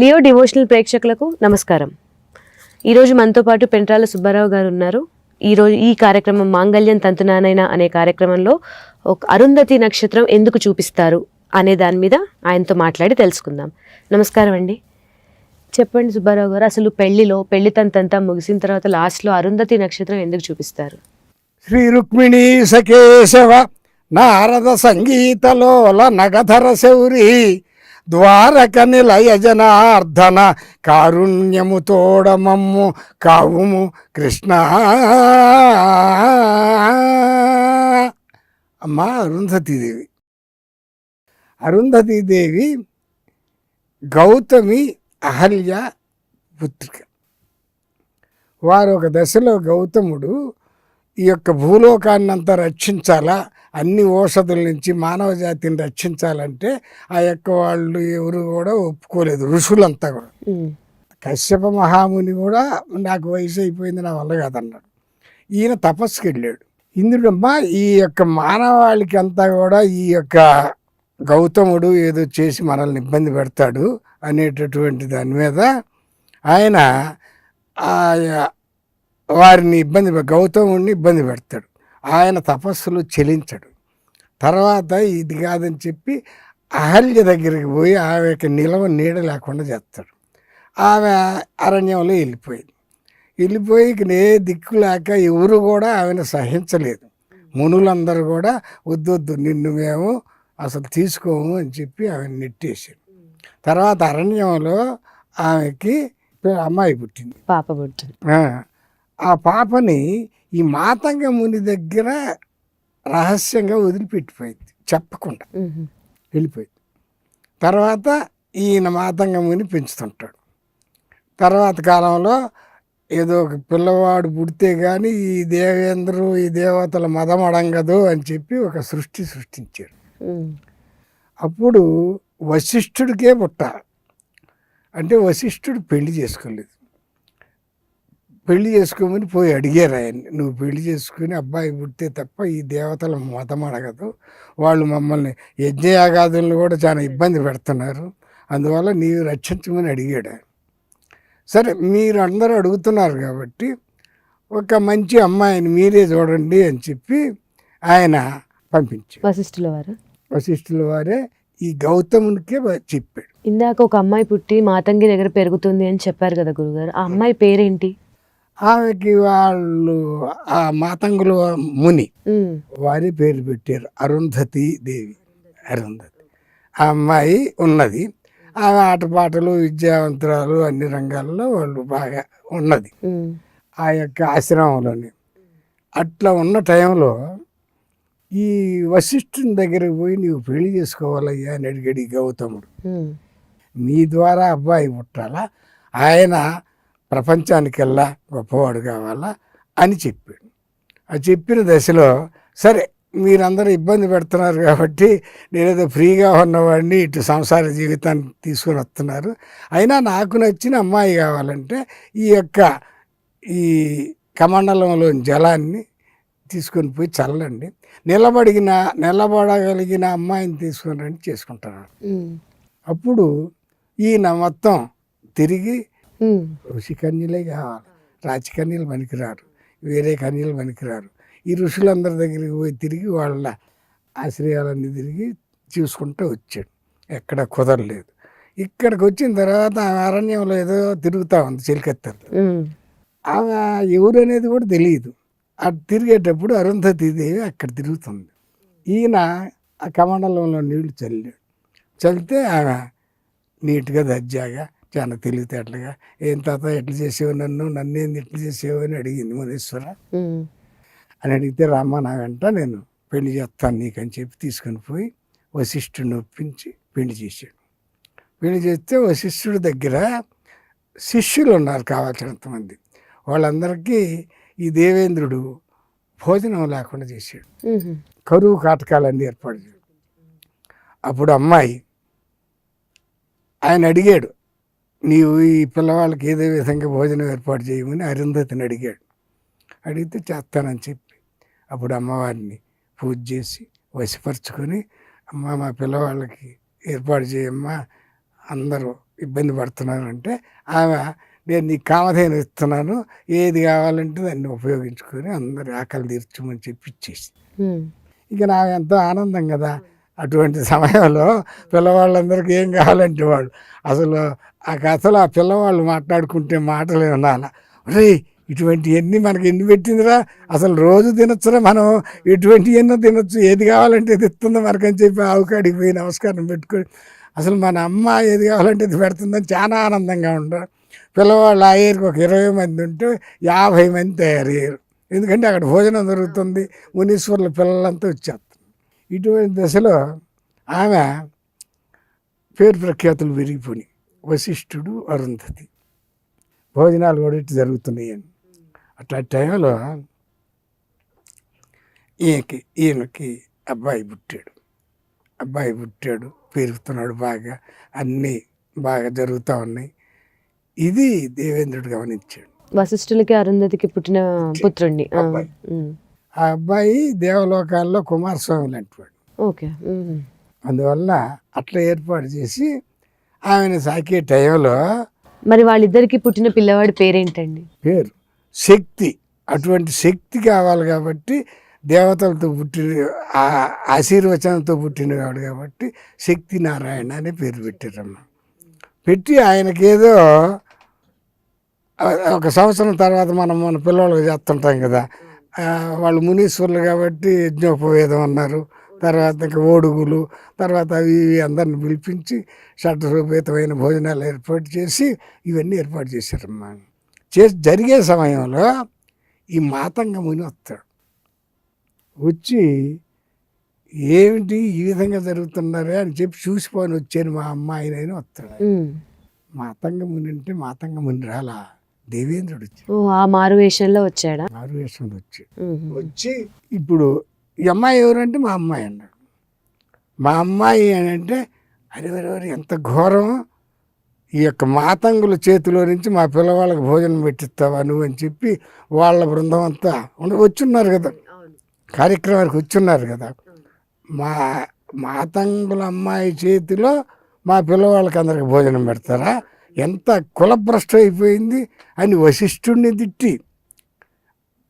Leo devotional ప్రేక్షకులకు నమస్కారం. ఈరోజు మనతో పాటు పెంట్రాల సుబ్బారావు గారు ఉన్నారు. ఈరోజు ఈ కార్యక్రమం మాంగళ్యం తంతునానైనా అనే కార్యక్రమంలో ఒక అరుంధతి నక్షత్రం ఎందుకు చూపిస్తారు అనే దాని మీద ఆయనతో మాట్లాడి తెలుసుకుందాం. నమస్కారం అండి. చెప్పండి సుబ్బారావు గారు అసలు పెళ్ళిలో పెళ్ళి తంతంతా ముగిసిన తర్వాత లాస్ట్లో అరుంధతి నక్షత్రం ఎందుకు చూపిస్తారు? శ్రీ రుక్మిణి సకేశవ నారద సంగీతలోల నగధర శౌరి ద్వారక నిలయ జనార్దన కారుణ్యము తోడమమ్ము కావుము కృష్ణ. అమ్మా అరుంధతీదేవి. అరుంధతీదేవి గౌతమి అహల్య పుత్రిక. వారు ఒక దశలో గౌతముడు ఈ యొక్క భూలోకాన్ని అంతా రక్షించాలా? అన్ని ఔషధుల నుంచి మానవ జాతిని రక్షించాలంటే ఆ యొక్క వాళ్ళు ఎవరు కూడా ఒప్పుకోలేదు ఋషులంతా కూడా. కశ్యప మహాముని కూడా నాకు వయసు అయిపోయింది నా వల్ల కాదన్నాడు. ఈయన తపస్సుకి వెళ్ళాడు. ఇంద్రుడమ్మ ఈ యొక్క మానవాళికి అంతా కూడా ఈ యొక్క గౌతముడు ఏదో చేసి మనల్ని ఇబ్బంది పెడతాడు అనేటటువంటి దాని మీద ఆయన ఆ వారిని ఇబ్బంది గౌతముడిని ఇబ్బంది పెడతాడు. ఆయన తపస్సులు చెలించడు. తర్వాత ఇది కాదని చెప్పి అహల్య దగ్గరికి పోయి ఆమె యొక్క నిలవ నీడ లేకుండా చేస్తాడు. ఆమె అరణ్యంలో వెళ్ళిపోయింది. వెళ్ళిపోయి ఏ దిక్కు లేక ఎవరు కూడా ఆమెను సహించలేదు. మునులందరూ కూడా వద్దు వద్దు నిన్ను మేము అసలు తీసుకోము అని చెప్పి ఆమెను నెట్టేసారు తర్వాత అరణ్యంలో ఆమెకి అమ్మాయి పుట్టింది. పాప పుట్టింది. ఆ పాపని ఈ మాతంగ ముని దగ్గర రహస్యంగా వదిలిపెట్టిపోయింది. చెప్పకుండా వెళ్ళిపోయింది. తర్వాత ఈయన మాతంగ ముని పెంచుతుంటాడు. తర్వాత కాలంలో ఏదో ఒక పిల్లవాడు పుడితే కానీ ఈ దేవేంద్రు ఈ దేవతల మదమడంగదు అని చెప్పి ఒక సృష్టి సృష్టించారు ఉమ్, అప్పుడు వశిష్ఠుడికే పుట్టాలి. అంటే వశిష్ఠుడు పెళ్ళి చేసుకోలేదు. పెళ్ళి చేసుకోమని పోయి అడిగారు ఆయన్ని. నువ్వు పెళ్ళి చేసుకుని అబ్బాయి పుడితే తప్ప ఈ దేవతల మతం అడగదు. వాళ్ళు మమ్మల్ని యజ్ఞయాగాదులను కూడా చాలా ఇబ్బంది పెడుతున్నారు. అందువల్ల నీవు రక్షించమని అడిగాడు సరే మీరు అందరూ అడుగుతున్నారు కాబట్టి ఒక మంచి అమ్మాయిని మీరే చూడండి అని చెప్పి ఆయన పంపించాడు వశిష్ఠుల వారు? వశిష్ఠుల వారే ఈ గౌతమునికే చెప్పాడు ఇందాక ఒక అమ్మాయి పుట్టి మాతంగి దగ్గర పెరుగుతుంది అని చెప్పారు కదా గురుగారు. ఆ అమ్మాయి పేరేంటి? ఆమెకి వాళ్ళు ఆ మాతంగుల ముని వారి పేరు పెట్టారు. అరుంధతి దేవి. అరుంధతి. ఆ అమ్మాయి ఉన్నది. ఆమె ఆటపాటలు విద్యావంతురాలు అన్ని రంగాల్లో వాళ్ళు బాగా ఉన్నది. ఆ యొక్క ఆశ్రమంలోని. అట్లా ఉన్న టైంలో ఈ వశిష్ఠుని దగ్గరికి పోయి నీవు పెళ్ళి చేసుకోవాలయ్యా అని అడిగాడు గౌతముడు. మీ ద్వారా అబ్బాయి పుట్టాలా? ఆయన ప్రపంచానికెల్లా గొప్పవాడు కావాలా అని చెప్పాడు. ఆ చెప్పిన దశలో సరే మీరందరూ ఇబ్బంది పెడుతున్నారు కాబట్టి నేనేదో ఫ్రీగా ఉన్నవాడిని ఇటు సంసార జీవితాన్ని తీసుకొని వస్తున్నారు. అయినా నాకు నచ్చిన అమ్మాయి కావాలంటే ఈ యొక్క ఈ కమండలంలోని జలాన్ని తీసుకొని పోయి చల్లండి. నిలబడిన నిలబడగలిగిన అమ్మాయిని తీసుకొని రండి చేసుకుంటాను. అప్పుడు ఈయన మొత్తం తిరిగి ఋషి కన్యలే కావాలి రాజకన్యలు పనికిరారు వేరే కన్యలు పనికిరారు. ఈ ఋషులందరి దగ్గరికి పోయి తిరిగి వాళ్ళ ఆశ్రయాలన్నీ తిరిగి చూసుకుంటూ వచ్చాడు. ఎక్కడ కుదరలేదు. ఇక్కడికి వచ్చిన తర్వాత ఆమె అరణ్యంలో ఏదో తిరుగుతూ ఉంది చిలికెత్తలు ఆమె ఎవరు అనేది కూడా తెలియదు. అటు తిరిగేటప్పుడు అరుంధతి దేవి అక్కడ తిరుగుతుంది. ఈయన ఆ కమండలంలో నీళ్ళు చల్లాడు. చల్లితే ఆమె నీట్గా దర్జాగా చాలా తెలివితేటలుగా ఏం తాత ఎట్లా చేసేవు నన్ను నన్ను ఏంది ఎట్లా చేసేవు అని అడిగింది మునీశ్వర. అని అడిగితే రామ్మ నా వెంట నేను పెళ్ళి చేస్తాను నీకని చెప్పి తీసుకొని పోయి వశిష్ఠుడిని ఒప్పించి పెళ్ళి చేశాడు. పెళ్ళి చేస్తే వశిష్ఠుడి దగ్గర శిష్యులు ఉన్నారు కావాల్సినంతమంది వాళ్ళందరికీ ఈ దేవేంద్రుడు భోజనం లేకుండా చేశాడు. కరువు కాటకాలన్నీ ఏర్పాటు అప్పుడు అమ్మాయి ఆయన అడిగాడు నీవు ఈ పిల్లవాళ్ళకి ఏదో విధంగా భోజనం ఏర్పాటు చేయమని అరుంధతిని అడిగాడు. అడిగితే చేస్తానని చెప్పి అప్పుడు అమ్మవారిని పూజ చేసి వశపరుచుకొని అమ్మ మా పిల్లవాళ్ళకి ఏర్పాటు చేయమ్మా అందరూ ఇబ్బంది పడుతున్నానంటే ఆమె నేను నీకు కామధేను ఇస్తున్నాను ఏది కావాలంటే దాన్ని ఉపయోగించుకొని అందరి ఆకలి తీర్చమని చెప్పి ఇచ్చేసి. ఇక నాకు ఎంతో ఆనందం కదా అటువంటి సమయంలో పిల్లవాళ్ళందరికీ ఏం కావాలంటే వాళ్ళు. అసలు ఆ కథలో ఆ పిల్లవాళ్ళు మాట్లాడుకుంటే మాటలే వినాల రే ఇటువంటివన్నీ మనకి ఎన్ని పెట్టిందిరా? అసలు రోజు తినొచ్చురా మనం? ఇటువంటి ఎన్నో తినొచ్చు. ఏది కావాలంటే ఇది ఇస్తుంది మనకని చెప్పి ఆవుకాడికి పోయి నమస్కారం పెట్టుకొని అసలు మన అమ్మ ఏది కావాలంటే ఇది పెడుతుందని చాలా ఆనందంగా ఉండరు. పిల్లవాళ్ళు ఆ ఏరికి ఒక ఇరవై మంది ఉంటే యాభై మంది తయారయ్యారు. ఎందుకంటే అక్కడ భోజనం దొరుకుతుంది మునీశ్వర్ల పిల్లలంతా వచ్చారు. ఇటువంటి దశలో ఆమె పేరు ప్రఖ్యాతులు విరిగిపోయి వశిష్ఠుడు అరుంధతి. భోజనాలు కూడా ఇటు జరుగుతున్నాయని అట్లా టైంలో ఈయనకి ఈయనకి అబ్బాయి పుట్టాడు. అబ్బాయి పుట్టాడు పెరుగుతున్నాడు బాగా. అన్నీ బాగా జరుగుతూ ఉన్నాయి. ఇది దేవేంద్రుడు గమనించాడు. వశిష్ఠులకి అరుంధతికి పుట్టిన పుత్రుణ్ణి. ఆ, అబ్బాయి. దేవలోకాల్లో కుమారస్వామి లాంటివాడు ఓకే. అందువల్ల అట్లా ఏర్పాటు చేసి ఆమెను సాకే టైంలో మరి వాళ్ళిద్దరికి పుట్టిన పిల్లవాడి పేరేంటండి పేరు శక్తి అటువంటి శక్తి కావాలి కాబట్టి దేవతలతో పుట్టిన ఆశీర్వచనంతో పుట్టినవాడు కాబట్టి శక్తి నారాయణ అనే పేరు పెట్టారమ్మ పెట్టి ఆయనకేదో ఒక సంవత్సరం తర్వాత మనం మన పిల్లలకు చేస్తుంటాం కదా వాళ్ళు మునీశ్వరులు కాబట్టి యజ్ఞోపవేదం అన్నారు. తర్వాత ఇంకా ఓడుగులు తర్వాత అవి ఇవి అందరిని పిలిపించి షడ్రూపేతమైన భోజనాలు ఏర్పాటు చేసి ఇవన్నీ ఏర్పాటు చేశారమ్మా. చేసి జరిగే సమయంలో ఈ మాతంగ ముని వస్తాడు. వచ్చి ఏమిటి ఈ విధంగా జరుగుతున్నారే అని చెప్పి చూసిపోని వచ్చాను మా అమ్మాయినైనా వస్తాడు. మాతంగ ముని అంటే మాతంగ ముని రాలా? దేవేంద్రుడు వచ్చి ఓ ఆ మారు వేషంలో వచ్చాడా? ఆరువేషంలో వచ్చి. వచ్చి ఇప్పుడు ఈ అమ్మాయి ఎవరంటే మా అమ్మాయి అన్నాడు. మా అమ్మాయి అని అంటే అరే అరే అరే ఎంత ఘోరం. ఈ యొక్క మాతంగుల చేతిలో నుంచి మా పిల్లవాళ్ళకి భోజనం పెట్టిస్తావా నువ్వు అని చెప్పి వాళ్ళ బృందం అంతా ఉండ- వచ్చున్నారు కదా. కార్యక్రమానికి వచ్చున్నారు కదా. మా మాతంగుల అమ్మాయి చేతిలో మా పిల్లవాళ్ళకి అందరికి భోజనం పెడతారా? ఎంత కులభ్రష్టం అయిపోయింది అని వశిష్ఠుడిని తిట్టి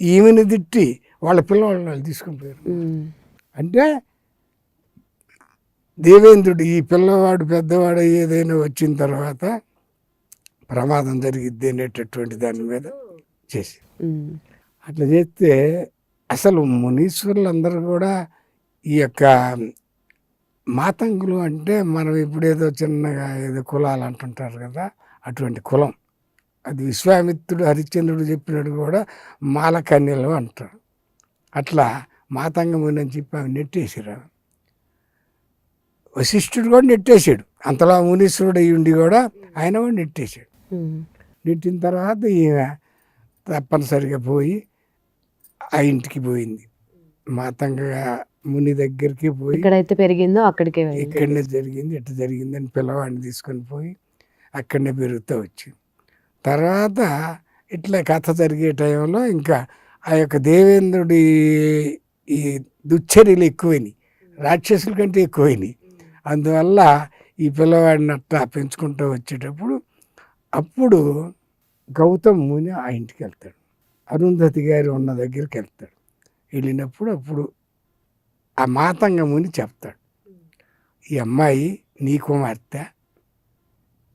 ఈమెని తిట్టి వాళ్ళ పిల్లవాళ్ళని వాళ్ళు తీసుకుని పోయారు. అంటే దేవేంద్రుడు ఈ పిల్లవాడు పెద్దవాడు ఏదైనా వచ్చిన తర్వాత ప్రమాదం జరిగిద్ది అనేటటువంటి దాని మీద చేసి. అట్లా చేస్తే అసలు మునీశ్వరులు అందరూ కూడా ఈ యొక్క మాతంగులు అంటే మనం ఇప్పుడు ఏదో చిన్నగా ఏదో కులాలు అంటుంటారు కదా అటువంటి కులం. అది విశ్వామిత్రుడు హరిశ్చంద్రుడు చెప్పినట్టు కూడా మాలకన్యలు అంటారు. అట్లా మాతంగముని అని చెప్పి ఆమె నెట్టేసారు వశిష్ఠుడు కూడా నెట్టేశాడు. అంతలా మునీశ్వరుడు అయ్యి ఉండి కూడా ఆయన కూడా నెట్టేశాడు. నెట్టిన తర్వాత ఈమె తప్పనిసరిగా పోయి ఆ ఇంటికి పోయింది. మాతంగ ముని దగ్గరికి పోయి ఎక్కడైతే పెరిగిందో అక్కడికే ఇక్కడనే జరిగింది ఎట్లా జరిగింది అని పిల్లవాడిని తీసుకొని పోయి అక్కడనే పెరుగుతూ వచ్చింది. తర్వాత ఇట్లా కథ జరిగే టైంలో ఇంకా ఆ యొక్క దేవేంద్రుడి ఈ దుశ్చర్యలు ఎక్కువైనాయి రాక్షసుల కంటే ఎక్కువైనాయి. అందువల్ల ఈ పిల్లవాడిని అట్లా పెంచుకుంటూ వచ్చేటప్పుడు అప్పుడు గౌతమ్ ముని ఆ ఇంటికి వెళ్తాడు. అరుంధతి గారు ఉన్న దగ్గరికి వెళ్తాడు. వెళ్ళినప్పుడు అప్పుడు ఆ మాతంగ ముని చెప్తాడు. ఈ అమ్మాయి నీ కుమార్తె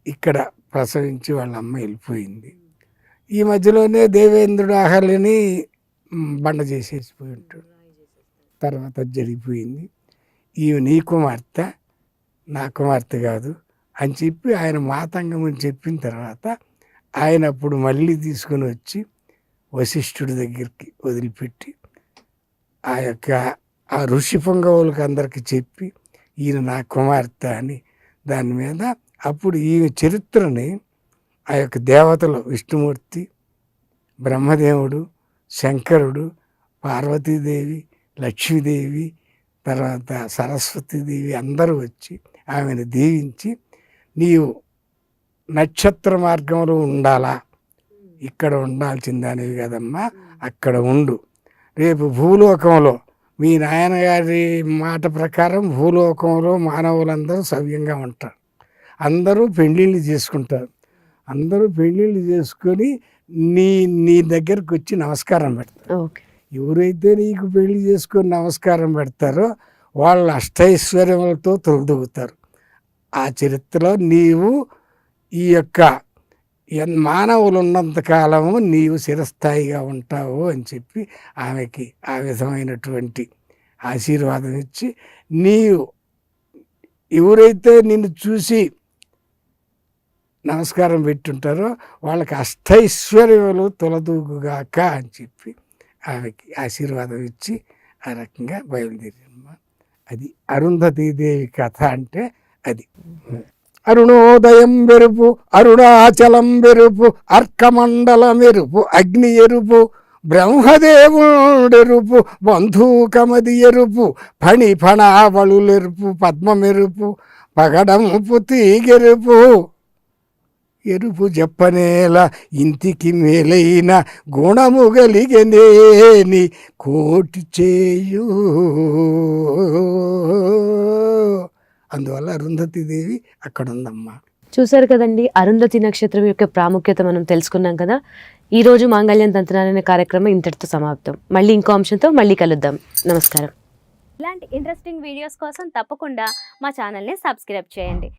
ఇక్కడ ప్రసవించి వాళ్ళ అమ్మ వెళ్ళిపోయింది. ఈ మధ్యలోనే దేవేంద్రుడు అహల్యని బండ చేసేసిపోయి ఉంటాడు. తర్వాత జరిగిపోయింది. ఈమె నీ కుమార్తె నా కుమార్తె కాదు అని చెప్పి ఆయన మాతంగమని చెప్పిన తర్వాత ఆయన అప్పుడు మళ్ళీ తీసుకొని వచ్చి వశిష్ఠుడి దగ్గరికి వదిలిపెట్టి ఆ యొక్క ఆ ఋషి పొంగవులకు అందరికి చెప్పి ఈయన నా కుమార్తె అని దాని మీద అప్పుడు ఈయన చరిత్రని ఆ యొక్క దేవతలు విష్ణుమూర్తి బ్రహ్మదేవుడు శంకరుడు పార్వతీదేవి లక్ష్మీదేవి తర్వాత సరస్వతీదేవి అందరూ వచ్చి ఆమెను దీవించి నీవు నక్షత్ర మార్గంలో ఉండాలా? ఇక్కడ ఉండాల్సిందనేవి కదమ్మా అక్కడ ఉండు. రేపు భూలోకంలో మీ నాయనగారి మాట ప్రకారం భూలోకంలో మానవులందరూ సవ్యంగా ఉంటారు. అందరూ పెళ్ళిళ్ళు చేసుకుంటారు. అందరూ పెళ్ళిళ్ళు చేసుకొని నీ నీ దగ్గరకు వచ్చి నమస్కారం పెడతారు. ఎవరైతే నీకు పెళ్ళి చేసుకొని నమస్కారం పెడతారో వాళ్ళు అష్టైశ్వర్యములతో తొలదొగుతారు ఆ చరిత్రలో నీవు ఈ యొక్క మానవులు ఉన్నంత కాలము నీవు చిరస్థాయిగా ఉంటావు అని చెప్పి ఆమెకి ఆ విధమైనటువంటి ఆశీర్వాదం ఇచ్చి నీవు ఎవరైతే నిన్ను చూసి నమస్కారం పెట్టుంటారో వాళ్ళకి అష్టైశ్వర్యములు తొలదూగుగాక అని చెప్పి ఆమెకి ఆశీర్వాదం ఇచ్చి ఆ రకంగా బయలుదేరమ్మా అది అరుంధతీదేవి కథ అంటే అది. అరుణోదయం వెరుపు అరుణాచలం వెరుపు అర్కమండల మెరుపు అగ్ని ఎరుపు బ్రహ్మదేవుడెరుపు బంధూకమది ఎరుపు ఫణి ఫణావళులెరుపు పద్మమెరుపు పగడంపు తీగెరుపు. ఎరుపు చెప్పనేల ఇంటికి మేలైన గుణము గలిగనేని కోటి చేయు. అందువల్ల అరుంధతి దేవి అక్కడ ఉందమ్మా చూసారు కదండి అరుంధతి నక్షత్రం యొక్క ప్రాముఖ్యత మనం తెలుసుకున్నాం కదా. ఈ రోజు మాంగళ్యం తంత్రాలు అనే కార్యక్రమం ఇంతటితో సమాప్తం. మళ్ళీ ఇంకో అంశంతో మళ్ళీ కలుద్దాం. నమస్కారం. ఇలాంటి ఇంట్రెస్టింగ్ వీడియోస్ కోసం తప్పకుండా మా ఛానల్ని సబ్స్క్రైబ్ చేయండి.